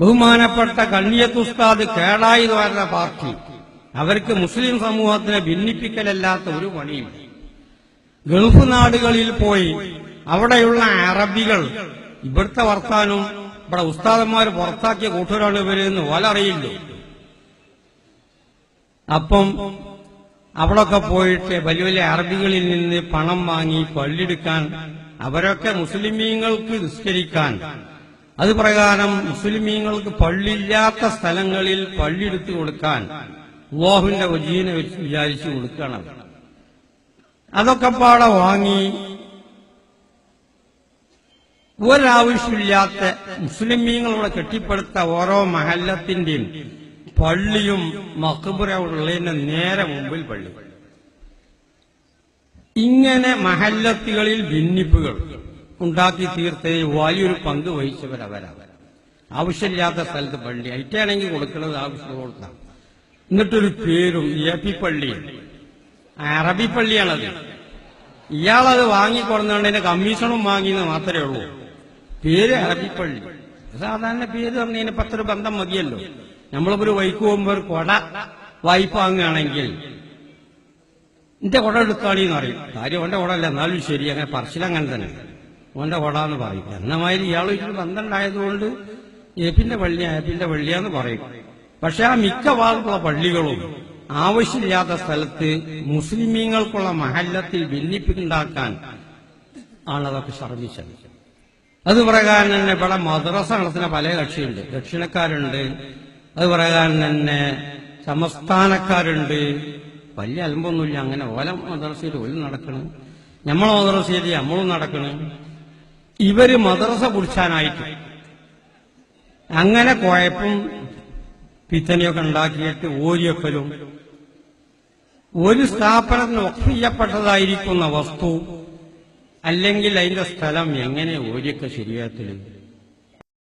ബഹുമാനപ്പെട്ട കണ്ണിയത്തുസ്താദ് കേടായി വരുന്ന പാർട്ടി. അവർക്ക് മുസ്ലിം സമൂഹത്തിനെ ഭിന്നിപ്പിക്കലല്ലാത്ത ഒരു പണിയും. ഗൾഫ് നാടുകളിൽ പോയി അവിടെയുള്ള അറബികൾ ഇവിടുത്തെ വർത്താനും ഇവിടെ ഉസ്താദന്മാർ പുറത്താക്കിയ കൂട്ടരാണ് ഇവരെന്ന് ഓലറിയില്ലോ. അപ്പം അവിടൊക്കെ പോയിട്ട് വലിയ വലിയ അറബികളിൽ നിന്ന് പണം വാങ്ങി പള്ളിയെടുക്കാൻ അവരൊക്കെ മുസ്ലിമീങ്ങൾക്ക് നിസ്കരിക്കാൻ അത് പ്രകാരം മുസ്ലിമീങ്ങൾക്ക് പള്ളിയില്ലാത്ത സ്ഥലങ്ങളിൽ പള്ളി എടുത്തു കൊടുക്കാൻ അള്ളാഹുവിന്റെ വജീനെ വെച്ച് വിചാരിച്ചു കൊടുക്കണം. അതൊക്കെ പാടെ വാങ്ങി ഒരാവശ്യമില്ലാത്ത മുസ്ലിമീങ്ങളുടെ കെട്ടിപ്പടുത്ത ഓരോ മഹല്ലത്തിന്റെയും പള്ളിയും മക്ബുര ഉള്ളതിന്റെ നേരെ മുമ്പിൽ പള്ളി. ഇങ്ങനെ മഹല്ലത്തുകളിൽ ഭിന്നിപ്പുകൾ. ഉണ്ടാക്കി തീർത്തതിന് വലിയൊരു പങ്ക് വഹിച്ചവരവരവർ ആവശ്യമില്ലാത്ത സ്ഥലത്ത് പള്ളി. ഐറ്റാണെങ്കിൽ കൊടുക്കുന്നത് ആവശ്യം കൊടുക്കാം എന്നിട്ടൊരു പേരും എ പള്ളി. അറബി പള്ളിയാണത്. ഇയാളത് വാങ്ങിക്കൊടുന്നതിന്റെ കമ്മീഷനും വാങ്ങിയെന്ന് മാത്രമേ ഉള്ളൂ. പേര് അറബി പള്ളി. സാധാരണ പേര് പറഞ്ഞതിന് പത്തൊരു ബന്ധം മതിയല്ലോ. നമ്മളിപ്പോ ഒരു വൈക്ക് പോകുമ്പോൾ ഒരു കൊട വായ്പ വാങ്ങുകയാണെങ്കിൽ എന്റെ കുട എടുക്കാളീന്ന് പറയും. കാര്യം അവന്റെ കുടല്ല. എന്നാലും ശരി അങ്ങനെ പറച്ചിലങ്ങനെ തന്നെ. ഓന്റെ എന്ന് പറയും. എന്നമാതിരി ഇയാൾ ഇതിൽ ബന്ധമുണ്ടായതുകൊണ്ട് ഏപ്പിന്റെ പള്ളി ഏപ്പിന്റെ പള്ളിയാന്ന് പറയും. പക്ഷെ ആ മിക്ക ഭാഗത്തുള്ള പള്ളികളും ആവശ്യമില്ലാത്ത സ്ഥലത്ത് മുസ്ലിമീങ്ങൾക്കുള്ള മഹല്ലത്തിൽ ഭിന്നിപ്പുണ്ടാക്കാൻ ആണതൊക്കെ ശ്രമിച്ചത് അത് പ്രകാരം തന്നെ ഇവിടെ മദ്രസ നടത്തുന്ന പല കക്ഷിയുണ്ട്. ദക്ഷിണക്കാരുണ്ട്. അത് പ്രകാരം തന്നെ സമസ്ഥാനക്കാരുണ്ട്. വലിയ അലമ്പൊന്നുമില്ല. അങ്ങനെ ഓല മദ്രസയിൽ ഓലും നടക്കണം. നമ്മളെ മദ്രസയിൽ നമ്മളും നടക്കണം. ഇവർ മദ്രസ കുടിച്ചാനായിട്ട്. അങ്ങനെ കുഴപ്പം പിത്തനെയൊക്കെ ഉണ്ടാക്കിയിട്ട് ഓരിയക്കലും ഒരു സ്ഥാപനത്തിന് ഒഫ് ചെയ്യപ്പെട്ടതായിരിക്കുന്ന വസ്തു അല്ലെങ്കിൽ അതിന്റെ സ്ഥലം എങ്ങനെ ഓരിയൊക്കെ ശരിയാത്തില്ല